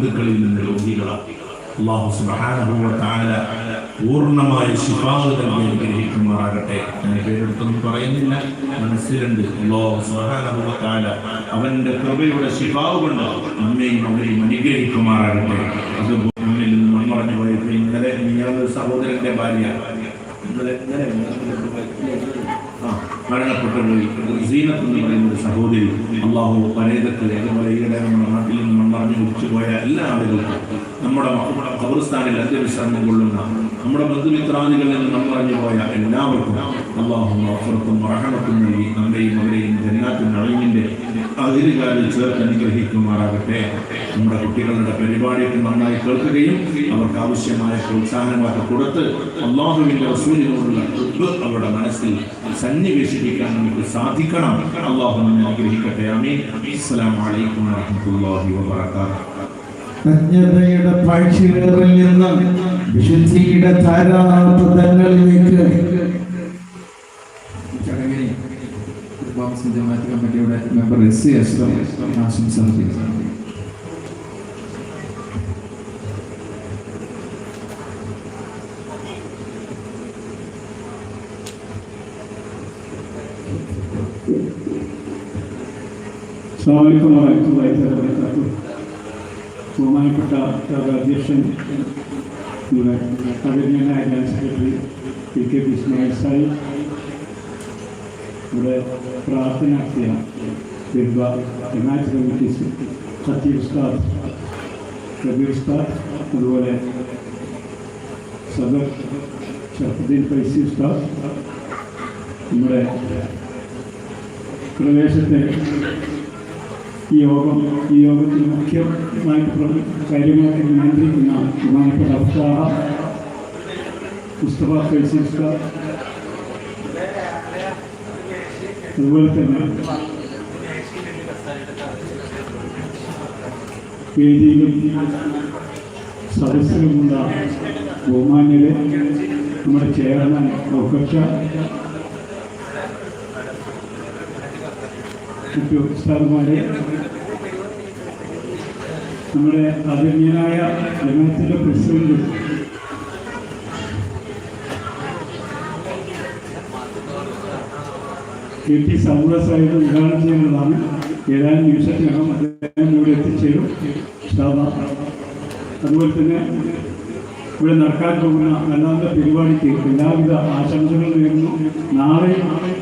ബന്ധുക്കളിൽ നിന്ന് രോഗികളാണ് അള്ളാഹു വ പൂർണമായ ശിഫാവ് നൽകി അനുഗ്രഹിക്കുമാറാകട്ടെ പേരെടുത്തൊന്നും പറയുന്നില്ല. മനസ്സിലുണ്ട് അള്ളാഹു അവന്റെ കൃപയുടെ ശിഫാവ് കൊണ്ട് നമ്മയും അവരെയും അനുഗ്രഹിക്കുമാറാകട്ടെ. അത് മുന്നിൽ നിന്ന് മൺമറഞ്ഞു പോയപ്പോൾ ഇന്നലെ നിങ്ങളുടെ സഹോദരന്റെ ഭാര്യ ഇന്നലെ ഇന്നലെ ആ മരണപ്പെട്ടു പോയി സീനത്ത് എന്ന് പറയുന്ന സഹോദരി അള്ളാഹു പരേതത്തിൽ അതുപോലെ ഈയിടെ നമ്മുടെ നാട്ടിൽ നിന്ന് മണ്ണറിഞ്ഞ് കുറിച്ചു എല്ലാ ആളുകൾക്കും നമ്മുടെ ഖബർസ്ഥാനിൽ അന്ത്യവിശ്രമം കൊള്ളുന്ന നമ്മുടെ ബന്ധുമിത്രാദികളിൽ നിന്ന് പറഞ്ഞു പോയ എല്ലാവർക്കും അള്ളാഹു അഫറത്തും റഹമത്തും നൽകി നമ്മുടെയും അവരെയും ജന്നാത്തും നഴീമിന്റെ അതിരുകാലിൽ ചേർത്ത് അനുഗ്രഹിക്കുമാറാകട്ടെ. നമ്മുടെ കുട്ടികളുടെ പരിപാടിയൊക്കെ നന്നായി കേൾക്കുകയും അവർക്ക് ആവശ്യമായ പ്രോത്സാഹനങ്ങളൊക്കെ കൊടുത്ത് അള്ളാഹുവിന്റെ റസൂലിനോടുള്ള ഹുബ്ബ് അവരുടെ മനസ്സിൽ സന്നിവേശിപ്പിക്കാൻ നമുക്ക് സാധിക്കണം. അള്ളാഹു നമ്മെ അനുഗ്രഹിക്കട്ടെ. അമീൻ അസ്സലാമു അലൈക്കും വറഹ്മത്തുള്ളാഹി വബറകാതുഹു. അജ്ഞതയുടെ പാഴ്ചകളിൽ നിന്ന് വിശുദ്ധിയുടെ ധാരാപഥങ്ങളിലേക്ക് ചടങ്ങിനെ ജമാഅത്ത് കമ്മിറ്റിയുടെ മെമ്പർ എസ് സി അസ്ലം ആശംസ അറിയിച്ചു സ്വാമിക്കും വായിച്ചു ബഹുമാനപ്പെട്ട അധ്യക്ഷൻ നമ്മുടെ അഭിനയനായ general secretary P K Ismail Sahib ഇവിടെ പ്രാർത്ഥന നടത്തിയ ബിർബ ജമാഅത്ത് കമ്മിറ്റി ഖത്തീബ് ഉസ്താദ് കബീർ ഉസ്താദ് അതുപോലെ സദർ ഷറഫുദ്ദീൻ ഫൈസി ഉസ്താദ് നമ്മുടെ പ്രദേശത്തെ ഈ യോഗം ഈ യോഗത്തിൽ മുഖ്യമായിട്ട് കാര്യങ്ങളൊക്കെ നിയന്ത്രിക്കുന്ന ബഹുമാനപ്പെട്ട അഫ്സാഹ മുസ്തഫ ഫൈസി ഉസ്താദ് അതുപോലെ തന്നെ വേദിയിലും സദസ്സിലുമുള്ള ബഹുമാന്യരെ നമ്മുടെ ചെയർമാൻ ഡോക്ടർ മറ്റു ഉസ്താദുമാരെ നമ്മുടെ ആദരണീയനായ ജനത്തിന്റെ പ്രസിഡന്റ്. കെ ടി സൗര സാഹിബ് ഉദ്ഘാടനം ചെയ്യുന്നതാണ്. ഏതാനും നിമിഷത്തിനകം അദ്ദേഹം ഇവിടെ എത്തിച്ചേരും. അതുപോലെ തന്നെ ഇവിടെ നടക്കാൻ പോകുന്ന രണ്ടാമത്തെ പരിപാടിക്ക് എല്ലാവിധ ആശംസകളും നേരുന്നു. നാളെ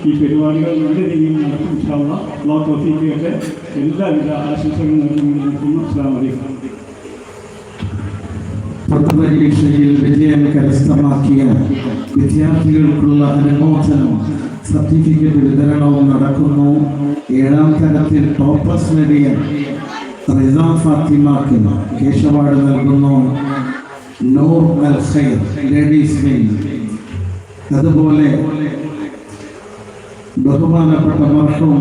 ഈ പരിപാടികൾ നല്ല രീതിയിൽ നടക്കും ബ്ലോക്ക് തോഫിക്കൊക്കെ എല്ലാവിധ ആശംസകളും നേരുന്നു. നിൽക്കുന്നു അസ്സാം വലൈക്കും പൊതുപരീക്ഷയിൽ വിജയം കരസ്ഥമാക്കിയ വിദ്യാർത്ഥികൾക്കുള്ള അനുമോചനം സർട്ടിഫിക്കറ്റ് വിതരണവും നടക്കുന്നു. ഏഴാം തരത്തിൽ ടോപ്പസ് നേടിയ റിസാം ഫാത്തിമാക്ക് കേശവാട് നൽകുന്നു. നൂർ അൽ ഖൈർ ലേഡീസ് അതുപോലെ ബഹുമാനപ്പെട്ട മർഹൂം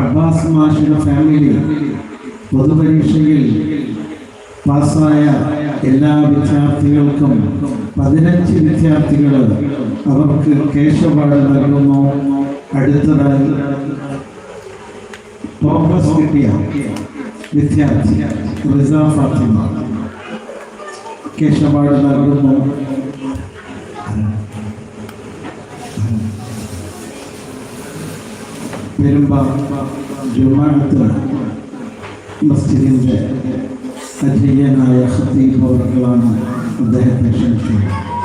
അബ്ബാസ് മാഷിന്റെ ഫാമിലി പൊതുപരീക്ഷയിൽ പാസ്സായ എല്ലാ വിദ്യാർത്ഥികൾക്കും പതിനഞ്ച് വിദ്യാർത്ഥികൾ അവർക്ക് കേശപാട് നൽകുന്നു. അടുത്തതായി ടോപ്പസ് കിട്ടിയ വിദ്യാർത്ഥി റിസർവ് ഫാത്തിമ. കേശപാട് നൽകുന്നു പെരുമ്പ ജുമാഅത്ത് മസ്ജിദിന്റെ അധ്യയനായ ഖത്തീബ് അവർകളാണ് അദ്ദേഹത്തെ ക്ഷണിച്ചത്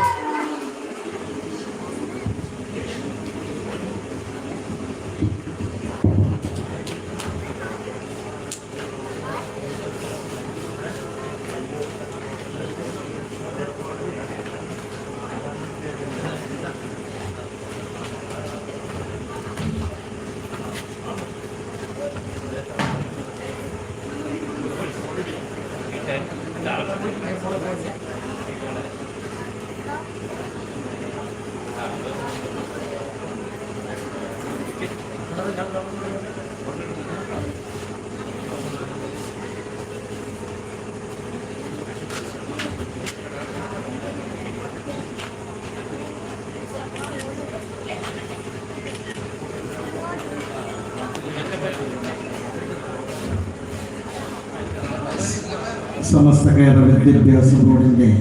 Să mă stăgăiară de tâmpia să vă rândem.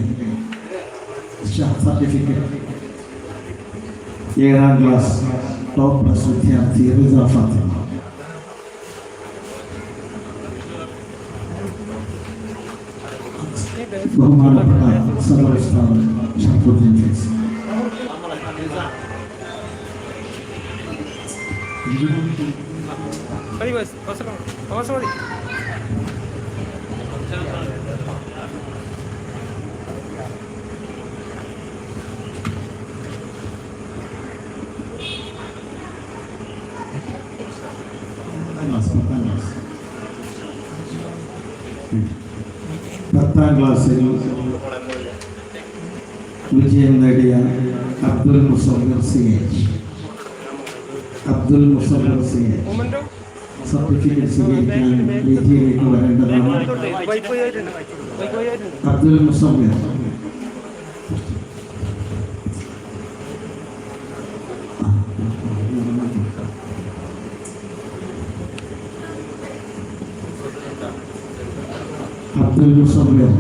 Era în logo passo o tempo inteiro da Fátima. Vamos lá para a Santa Estrada, já podemos. Vamos lá. Vamos lá. പത്താം ക്ലാസ്സിൽ വിജയം നേടിയ Abdul Muzaffar C Abdul Muzaffar C H memento certificate സ്വീകരിക്കാൻ വിജയിലേക്ക് വരേണ്ടതാണ് അബ്ദുൽ മുസഫർ അബ്ദുൽ മുസഫർ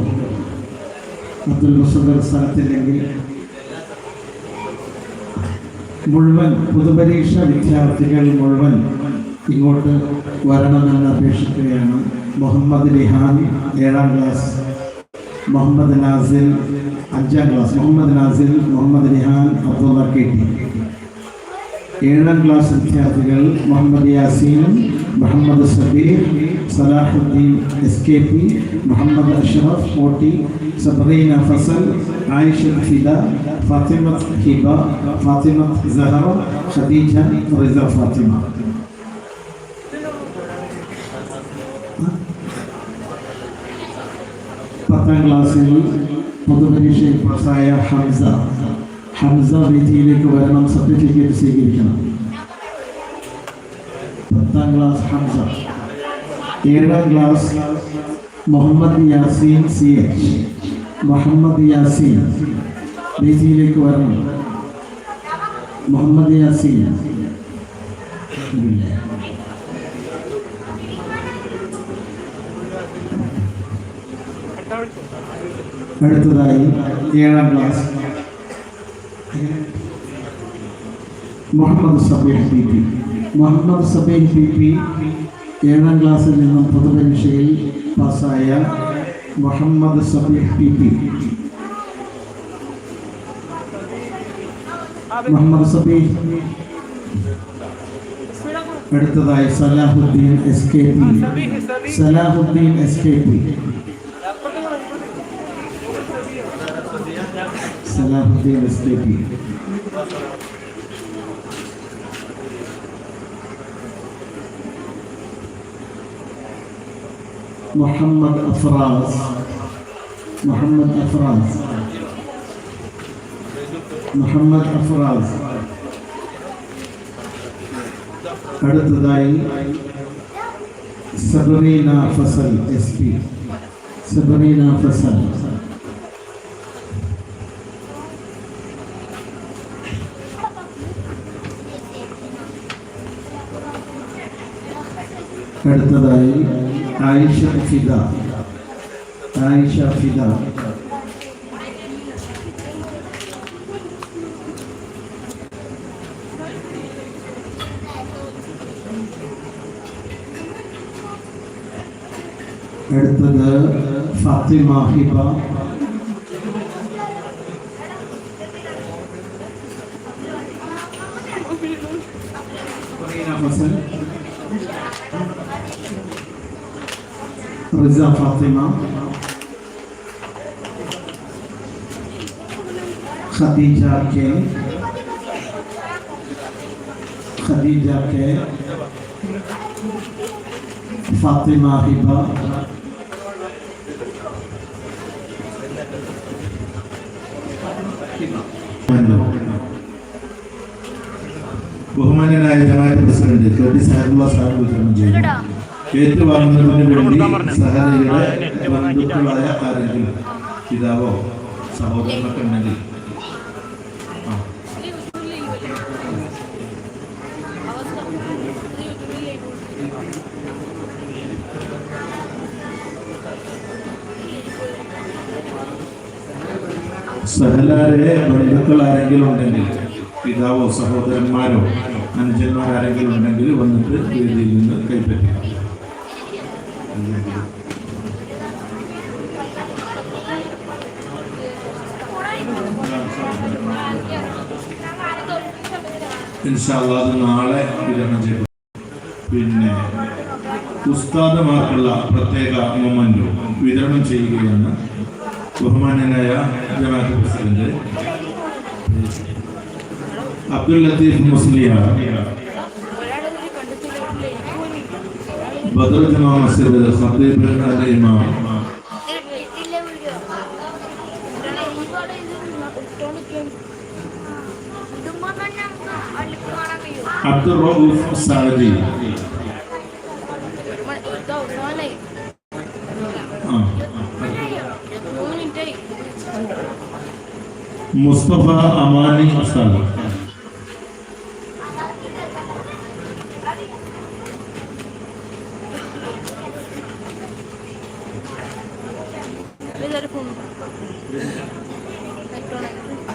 അബ്ദുൽ മുസഫർ സ്ഥലത്തില്ലെങ്കിൽ മുഴുവൻ പൊതുപരീക്ഷ വിദ്യാർത്ഥികൾ മുഴുവൻ ഇങ്ങോട്ട് വരണമെന്ന് അപേക്ഷിക്കുകയാണ്. മുഹമ്മദ് റിഹാൻ ഏഴാം ക്ലാസ് മുഹമ്മദ് നാസിൽ അഞ്ചാം class Muhammad Nasil Muhammad Rihan Abdulla K T. ഏഴാം ക്ലാസ് വിദ്യാർത്ഥികൾ Muhammad Yaseen Muhammad Sabir Salahuddin S K P Muhammad Ashraf Otti Sabrina Fasal Ayisha Fida Fathimath Hiba Fathimath Sahra Khadeeja Risa Fathima പത്താം ക്ലാസ്സിൽ പൊതുപരീക്ഷയിൽ പാസ്സായ ഹംസ ഹംസ വേദിയിലേക്ക് വരണം certificate സ്വീകരിക്കണം പത്താം class Hamza. ഏഴാം class Muhammad Yaseen C H. Muhammad Yaseen. വേദിയിലേക്ക് വരണം. മുഹമ്മദ് യാസീൻ. ഇല്ല. അടുത്തതായി ഏഴാം class Muhammad Sabeeh P P Muhammad Sabeeh P P ഏഴാം ക്ലാസ്സിൽ നിന്നും പൊതുപരീക്ഷയിൽ പാസ്സായ മുഹമ്മദ് സബീഹ് പി പി. മുഹമ്മദ് സബീഹ് അടുത്തതായി Salahuddin S K P. Salahuddin S K P. Salahuddin S K P. Muhammad Afras Muhammad Afras Muhammad Afras അടുത്തതായി സബറീന ഫസൽ എസ് പി. സബറീന ഫസൽ. അടുത്തതായി ആയിഷ ഫിദ ആയിഷ ഫിദ അടുത്തത് ഫാത്തിമ ഹിബ റിസ Fathima Khadeeja K Khadeeja K Fathima Hiba ബഹുമാന്യനായ ജമാഅത്ത് president K T Sahibulla Sahib വിതരണം ചെയ്തു ഏറ്റുവാങ്ങുന്നതിന് വേണ്ടി സഹനയുടെ ബന്ധുക്കളായ ആരെങ്കിലും പിതാവോ സഹോദരനൊക്കെ ഉണ്ടെങ്കിൽ. സഹലാരെ ബന്ധുക്കൾ ആരെങ്കിലും ഉണ്ടെങ്കിൽ പിതാവോ സഹോദരന്മാരോ അനുജന്മാരാരെങ്കിലും ഉണ്ടെങ്കിൽ വന്നിട്ട് വേദിയിൽ നിന്ന് കൈപ്പറ്റുക നാളെ വിതരണം ചെയ്തു. പിന്നെ ഉസ്താദമാർക്കുള്ള പ്രത്യേക മൊമെന്റ് വിതരണം ചെയ്യുകയാണ് ബഹുമാനനായ ജമാഅത്ത് പ്രസിഡന്റ്. അബ്ദുൽ ലത്തീഫ് മുസ്ലിയാർ. ബദർ ജമാ മസ്ജിദ് ഖത്തീബ് ഇമാം. അബ്ദുൾ സാദി മുസ്തഫ അമാനി ഉസ്താദ്